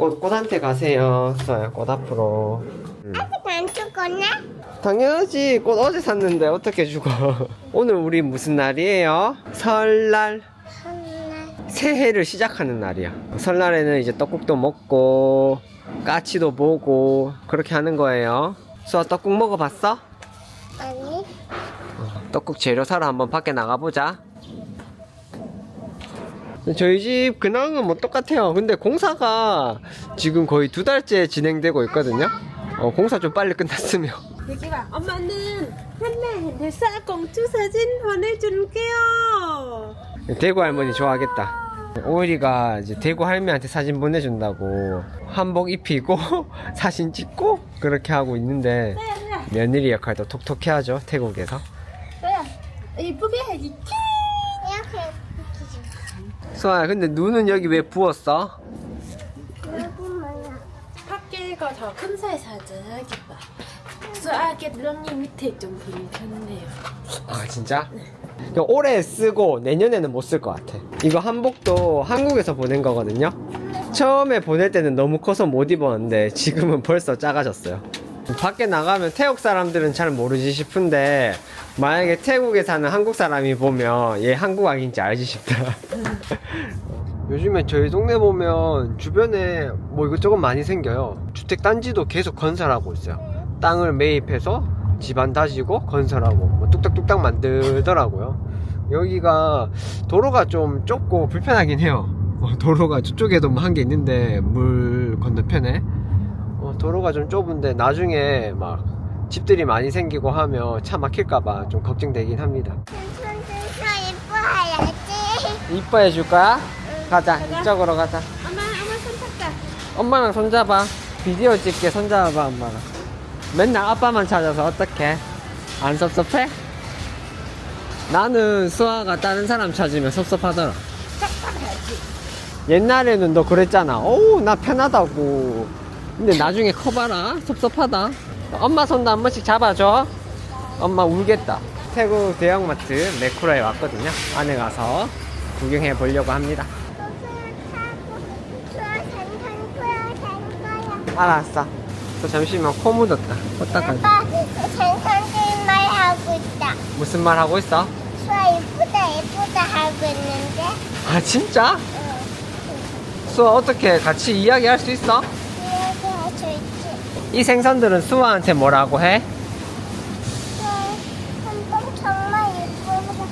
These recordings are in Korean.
꽃, 꽃한테 가세요. 써요, 꽃 앞으로. 음. 안 죽었나? 당연하지. 꽃 어제 샀는데 어떻게 죽어. 오늘 우리 무슨 날이에요? 설날. 설날. 새해를 시작하는 날이야. 설날에는 이제 떡국도 먹고, 까치도 보고, 그렇게 하는 거예요. 수아 떡국 먹어봤어? 아니. 떡국 재료 사러 한번 밖에 나가보자. 저희 집 근황은 뭐 똑같아요. 근데 공사가 지금 거의 두 달째 진행되고 있거든요. 어, 공사 좀 빨리 끝났으면. 얘기가 엄마는 한나 대사 공주 사진 보내줄게요. 대구 할머니 좋아하겠다. 오일이가 이제 대구 할머니한테 사진 보내준다고 한복 입히고 사진 찍고 그렇게 하고 있는데 며느리 역할도 톡톡히 하죠 태국에서. 이쁘게 해야지. 이렇게 수아야 근데 눈은 여기 왜 부었어? 밖에가 더 큰 사이즈 하겠다. 수아게 런니 밑에 좀 불편해요. 아 진짜? 그러니까 올해 쓰고 내년에는 못 쓸 것 같아. 이거 한복도 한국에서 보낸 거거든요. 처음에 보낼 때는 너무 커서 못 입었는데 지금은 벌써 작아졌어요. 밖에 나가면 태국 사람들은 잘 모르지 싶은데 만약에 태국에 사는 한국 사람이 보면 얘 한국 악인지 알지 싶다. 요즘에 저희 동네 보면 주변에 뭐 이것저것 많이 생겨요. 주택 단지도 계속 건설하고 있어요. 땅을 매입해서 집안 다지고 건설하고 뭐 뚝딱뚝딱 만들더라고요. 여기가 도로가 좀 좁고 불편하긴 해요. 어, 도로가 저쪽에도 뭐 한 개 있는데 물 건너편에 어, 도로가 좀 좁은데 나중에 막 집들이 많이 생기고 하면 차 막힐까봐 좀 걱정되긴 합니다. 손들서 예뻐해야지. 이뻐해 줄 거야? 가자 이쪽으로 가자. 엄마 엄마 손 잡자. 엄마랑 손 잡아. 비디오 찍게 손 잡아봐, 엄마랑. 맨날 아빠만 찾아서 어떡해? 안 섭섭해? 나는 수아가 다른 사람 찾으면 섭섭하더라. 옛날에는 너 그랬잖아. 어우, 나 편하다고. 근데 나중에 커봐라. 섭섭하다. 엄마 손도 한 번씩 잡아줘. 엄마 울겠다. 태국 대형마트 메쿠라에 왔거든요. 안에 가서 구경해 보려고 합니다. 알았어. 또 잠시만 코 묻었다. 껐다가 아빠, 선생님 말하고 있다. 무슨 말 하고 있어? 수아 예쁘다, 예쁘다 하고 있는데. 아 진짜? 응. 수아 어떻게 같이 이야기할 수 있어? 이 생선들은 수아한테 뭐라고 해? 한번 정말 예쁘고,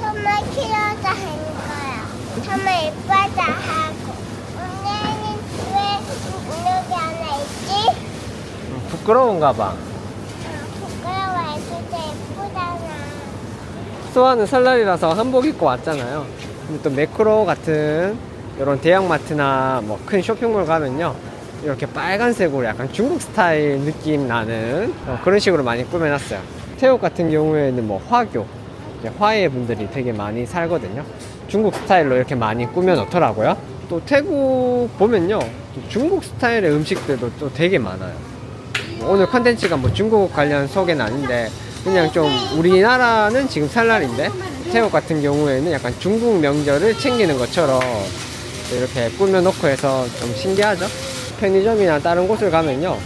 정말 귀여워서 하는 거야. 정말 예쁘다 하고. 오늘은 왜 여기 안에 있지? 음, 부끄러운가 봐. 부끄러워 예쁘잖아. 수아는 설날이라서 한복 입고 왔잖아요. 근데 또 매크로 같은 이런 대형마트나 뭐 큰 쇼핑몰 가면요. 이렇게 빨간색으로 약간 중국 스타일 느낌 나는 어, 그런 식으로 많이 꾸며놨어요. 태국 같은 경우에는 뭐 화교, 화해 분들이 되게 많이 살거든요. 중국 스타일로 이렇게 많이 꾸며 놓더라고요. 또 태국 보면요. 또 중국 스타일의 음식들도 또 되게 많아요. 오늘 컨텐츠가 뭐 중국 관련 소개는 아닌데 그냥 좀 우리나라는 지금 설날인데 태국 같은 경우에는 약간 중국 명절을 챙기는 것처럼 이렇게 꾸며놓고 해서 좀 신기하죠? 편의점이나 다른 곳을 가면요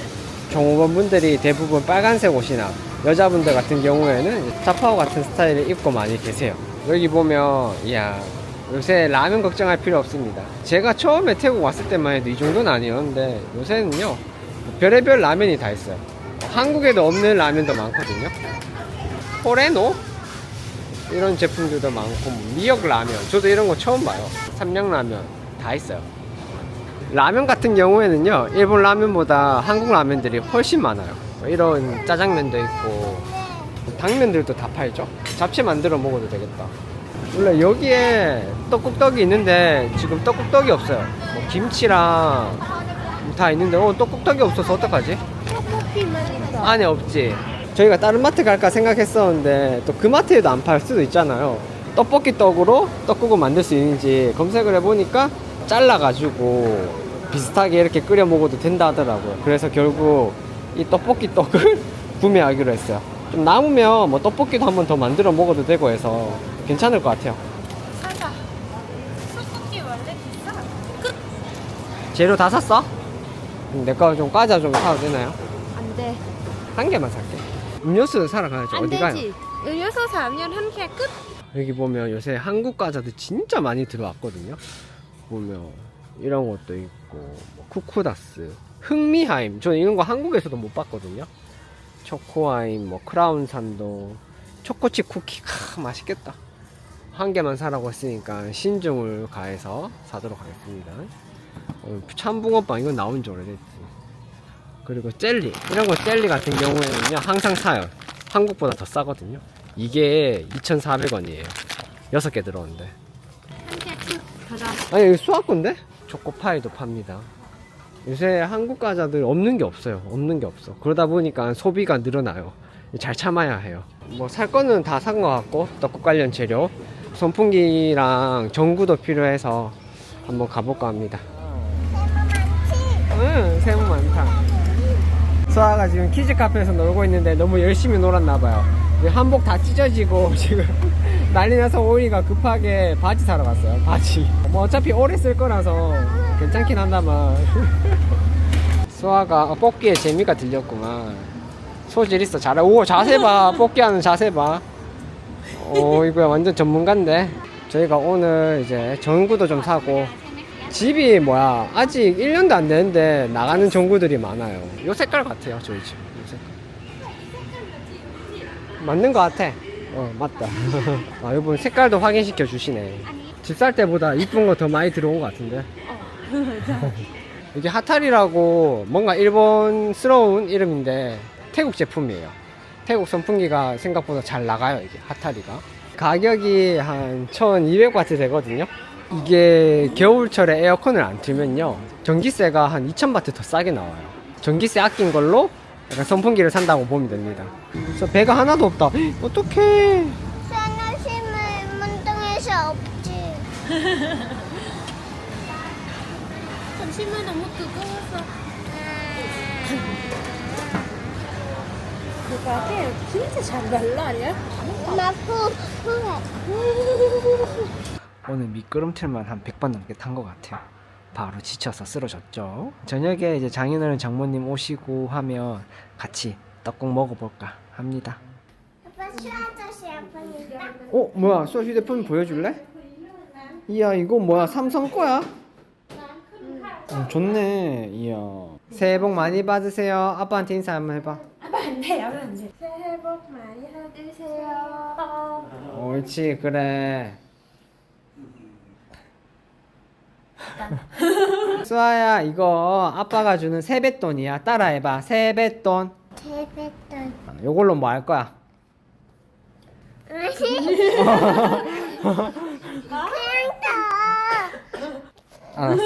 종업원 분들이 대부분 빨간색 옷이나 여자분들 같은 경우에는 자파오 같은 스타일을 입고 많이 계세요 여기 보면 이야 요새 라면 걱정할 필요 없습니다 제가 처음에 태국 왔을 때만 해도 이 정도는 아니었는데 요새는요 별의별 라면이 다 있어요. 한국에도 없는 라면도 많거든요. 포레노? 이런 제품들도 많고, 뭐 미역 라면. 저도 이런 거 처음 봐요. 삼양 라면. 다 있어요. 라면 같은 경우에는요, 일본 라면보다 한국 라면들이 훨씬 많아요. 뭐 이런 짜장면도 있고, 당면들도 다 팔죠. 잡채 만들어 먹어도 되겠다. 원래 여기에 떡국떡이 있는데 지금 떡국떡이 없어요. 뭐 김치랑 다 있는데 어 떡국떡이 없어서 어떡하지? 떡볶이만 있어. 안에 없지. 저희가 다른 마트 갈까 생각했었는데 또 그 마트에도 안 팔 수도 있잖아요. 떡볶이 떡으로 떡국을 만들 수 있는지 검색을 해보니까 잘라가지고 비슷하게 이렇게 끓여 먹어도 된다 하더라고요. 그래서 결국 이 떡볶이 떡을 구매하기로 했어요. 좀 남으면 뭐 떡볶이도 한 번 더 만들어 먹어도 되고 해서 괜찮을 것 같아요. 사자. 떡볶이 원래 비싸. 끝. 재료 다 샀어? 내 거 좀 과자 좀 사도 되나요? 안 돼. 한 개만 살게. 음료수 사러 가야죠. 안 어디 가요? 되지. 음료수 사면 한개 끝. 여기 보면 요새 한국 과자들 진짜 많이 들어왔거든요. 보면 이런 것도 있고 뭐 쿠쿠다스, 흥미하임. 저는 이런 거 한국에서도 못 봤거든요. 초코하임, 뭐 크라운 산도, 초코칩 쿠키. 크, 맛있겠다. 한 개만 사라고 했으니까 신중을 가해서 사도록 하겠습니다. 어, 참붕어빵 이건 나온 지 오래됐지. 그리고 젤리 이런 거 젤리 같은 경우에는요 항상 사요. 한국보다 더 싸거든요. 이게 2,400원이에요. 6개 들어오는데. 아니, 이거 수학 건데? 초코파이도 팝니다. 요새 한국 과자들 없는 게 없어요. 없는 게 없어. 그러다 보니까 소비가 늘어나요. 잘 참아야 해요. 뭐 살 거는 다 산 것 같고, 떡국 관련 재료. 선풍기랑 전구도 필요해서 한번 가볼까 합니다. 응, 세모 많다. 수아가 지금 키즈 카페에서 놀고 있는데 너무 열심히 놀았나 봐요. 한복 다 찢어지고 지금 난리 나서 오이가 급하게 바지 사러 갔어요. 바지. 뭐 어차피 오래 쓸 거라서 괜찮긴 한다만. 수아가 뽑기에 재미가 들렸구만. 소질 있어. 잘해. 오, 자세 봐. 뽑기하는 자세 봐. 오, 이거야 완전 전문가인데. 저희가 오늘 이제 전구도 좀 사고 집이 뭐야 아직 1년도 안 되는데 나가는 전구들이 많아요 요 색깔 같아요 저희 집 요 색깔 맞는 거 같아 어 맞다. 아 이분 색깔도 확인시켜 주시네. 집 살 때보다 이쁜 거 더 많이 들어온 것 같은데. 이게 하탈이라고 뭔가 일본스러운 이름인데 태국 제품이에요. 태국 선풍기가 생각보다 잘 나가요 이게 하탈이가. 가격이 한 1200와트 되거든요. 이게 겨울철에 에어컨을 안 틀면요. 전기세가 한 2000바트 더 싸게 나와요. 전기세 아낀 걸로 약간 선풍기를 산다고 보면 됩니다 그래서 배가 하나도 없다 어떡해 수아노심을 운동해서 없지. 점심은 너무 뜨거워서. 그 가게 진짜 잘 발라 아니야? 후해. 오늘 미끄럼틀만 한 100번 넘게 탄 것 같아요. 바로 지쳐서 쓰러졌죠. 저녁에 이제 장인어른 장모님 오시고 하면 같이 떡국 먹어볼까 합니다. 아빠. 어, 뭐야? 수아 휴대폰 보여줄래? 이야, 이거 뭐야? 삼성 거야? 어, 좋네. 이야. 새해 복 많이 받으세요. 아빠한테 인사 한번 해봐. 아빠 안 돼, 아빠 안 돼. 새해 복 많이 받으세요. 옳지, 그래. 수아야, 이거 아빠가 주는 세뱃돈이야. 따라해봐. 세뱃돈. 재밌던. 요걸로 뭐 할 거야? 그냥 알았어.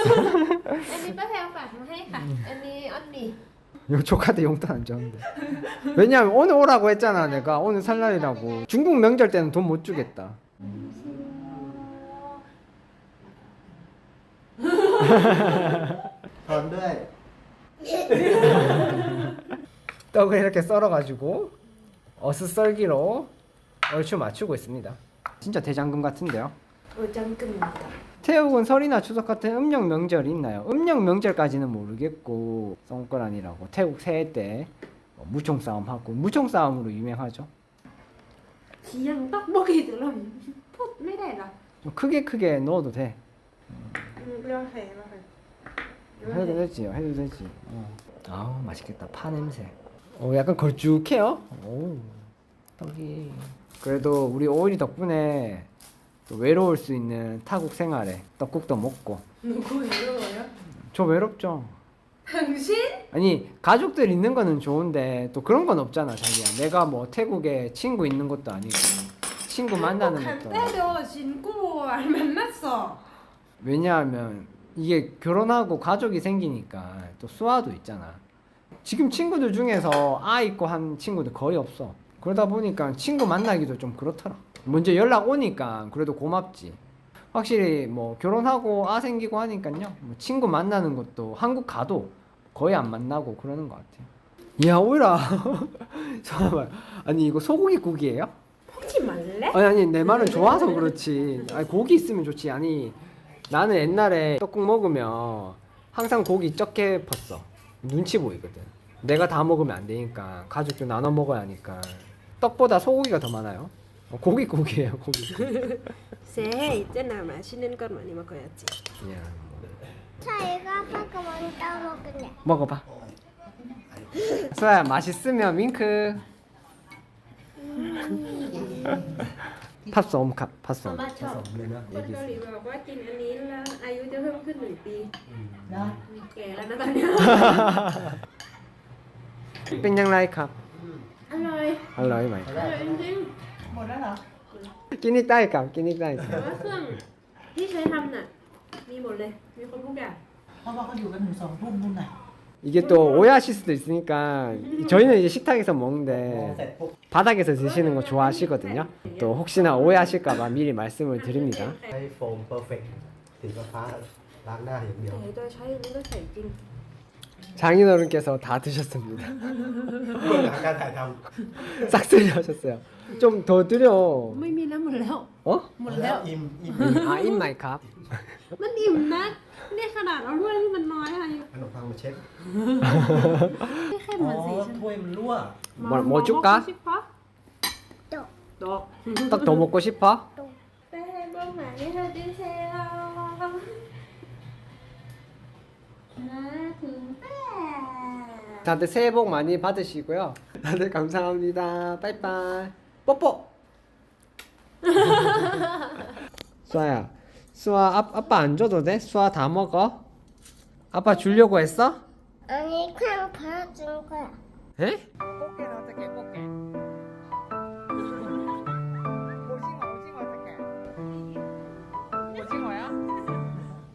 อันนี้ป้าแพรฝากมาให้ค่ะ อันนี้อันนี้ 요 조카한테 용돈 안 줬는데. 왜냐면 오늘 오라고 했잖아, 내가. 오늘 설날이라고. 중국 명절 때는 돈 못 주겠다. 떡을 이렇게 썰어가지고 어슷썰기로 얼추 맞추고 있습니다. 진짜 대장금 같은데요? โอ้ยจังกึ่งต่อ 태국은 설이나 추석 같은 음력 명절이 있나요? 음력 명절까지는 모르겠고 송거란이라고 태국 새해 때 어, 무총 싸움 하고 무총 싸움으로 유명하죠. เสียงต๊อกบอกอีกแล้วพูดไม่ได้หรอ 좀 크게 크게 넣어도 돼. 음, 해도 되지, 해도 되지. 어. 아우 맛있겠다. 파 냄새. 어 약간 걸쭉해요. 오 떡이. 그래도 우리 오일이 덕분에 또 외로울 수 있는 타국 생활에 떡국도 먹고. 누구 이러냐? 저 외롭죠. 당신? 아니 가족들 있는 거는 좋은데 또 그런 건 없잖아 자기야. 내가 뭐 태국에 친구 있는 것도 아니고 친구 만나는 뭐 것도. 때도 친구 안 만났어. 왜냐하면 이게 결혼하고 가족이 생기니까 또 수아도 있잖아 지금 친구들 중에서 아 있고 한 친구들 거의 없어 그러다 보니까 친구 만나기도 좀 그렇더라 먼저 연락 오니까 그래도 고맙지 확실히 뭐 결혼하고 아 생기고 하니까요 뭐 친구 만나는 것도 한국 가도 거의 안 만나고 그러는 것 같아요 이야 오이라 잠깐만 아니 이거 소고기 국이에요? 하지 말래? 아니 아니 내 말은 좋아서 그렇지. 아니 고기 있으면 좋지. 아니 나는 옛날에 떡국 먹으면 항상 고기 적게 펐어. 눈치 보이거든. 내가 다 먹으면 안 되니까 가족들 나눠 먹어야 하니까 떡보다 소고기가 더 많아요. 어, 고기 고기예요 고기. 세 있잖아 맛있는 건 많이 먹어야지 그냥 자, 이거 아빠가 먼저 먹을래. 먹어봐. 소야 맛있으면 윙크. ผสมครับผสม ผสมเลยนะคนเกาหลีบอกว่ากินอันนี้แล้วอายุจะเพิ่มขึ้นหนึ่งปีเนาะแก่แล้วนะตอนนี้เป็นยังไงครับ อร่อยอร่อยไหม อร่อยจริงหมดแล้วเหรอกินอีกได้ครับ กินอีกได้คๆแต่ว่าเครื่องที่ใช้ทำน่ะ มีหมดเลย มีครบทุกอย่างเพราะว่าเขาอยู่กันถึงสองทุ่มนู่นน่ะ 이게 또 오해하실 수도 있으니까 저희는 이제 식탁에서 먹는데 바닥에서 드시는 거 좋아하시거든요. 또 혹시나 오해하실까봐 미리 말씀을 드립니다. ใช้โฟมเพอร์เฟกต์สีฟ้าล้างหน้าอย่างเดียว แต่โดยใช้อันนี้ก็ใส่จริง 장인어른께서 다 드셨습니다. เบื้องหลังการถ่ายท 싹쓸이 하셨어요. 좀 더 드려. ไม่มีแล้วหมดแล้ว 어? หม ำ ดแล้ว อิ่มอิ่ม 아 인마이 컵. มันอิ่มนะนี่ขนาดเอาถ้วยที่มันน้อย อะไร ขนมปังมาเช็ด ไม่แค่ อ๋ เห อ มือนสีฉัน ถ้วยมันรั่ว 뭐, 뭐 줄까? ชิปะ 또. ดอก 떡 더 먹고 싶어? ไปให้เบื้องหลังนี่เธอดิเซลนะถึงแต่ 다들 새해 복 많이 받으시고요. 다들 감사합니다. 빠이빠이. 뽀뽀. 수아야, 수아 아, 아빠 안 줘도 돼? 수아 다 먹어? 아빠 주려고 했어? 아니, 그냥 보여준 거야. 에? 꽃게는 어떻게 꽃게?